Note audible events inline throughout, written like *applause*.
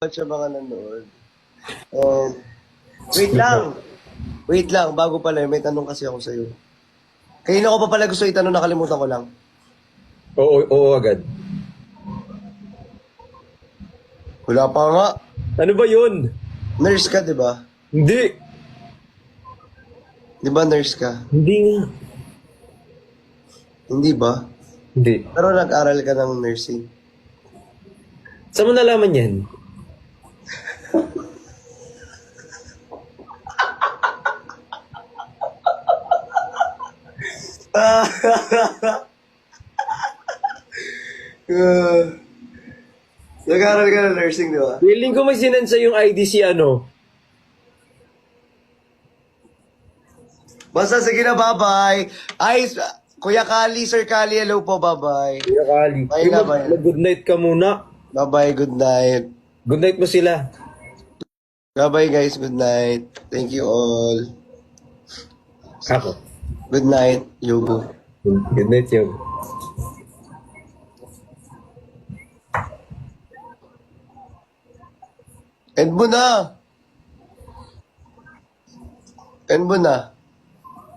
sa mga nanood. And, wait lang. Wait lang, bago pala, may tanong kasi ako sa'yo. Kanina ko pa pala gusto itanong, nakalimutan ko lang. Oo, oo agad. Wala pa nga. Ano ba yun? Nurse ka, di ba? Hindi. Di ba nurse ka? Hindi nga. Hindi ba? Hindi. Pero nag-aral ka ng nursing. Saan mo nalaman yan? *laughs* Uh, nag-aral ka ng nursing, di ba? Feeling ko may sinensa yung ID si ano. Basta sige na, bye-bye. Ay, Kuya Kali, Sir Kali, hello po, bye-bye. Kuya Kali. Bye na, bye na. Good night ka muna. Bye-bye, good night. Good night mo sila. Bye-bye, guys, good night. Thank you all. Ako. Good night, Yogo. Good night yun. End mo na. End mo na.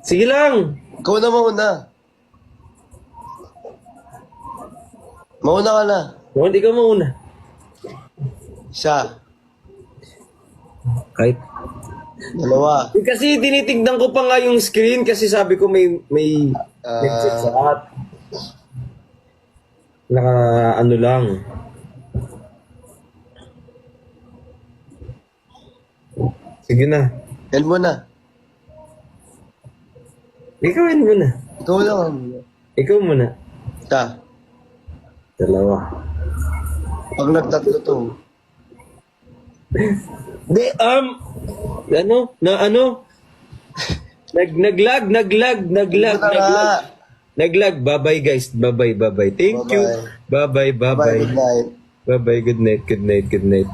Sige lang. Ikaw na mauna. Mauna ka na. Huwag ikaw mauna. Siya. Kahit. Dalawa. Eh, kasi tinitignan ko pa nga yung screen kasi sabi ko may may headset sa at. Naka ano lang. Sige na. End mo na. Ikaw yun muna. Ikaw lang. Ikaw muna. Siya. Dalawa. Pag nagtatlo to. Di, um, ano? Na ano? Nag, naglag, naglag, naglag, naglag. Naglag. Bye-bye guys. Bye-bye, bye-bye. Thank you. Bye-bye, Bye, bye-bye. good night. Bye-bye. Good night, good night, good night.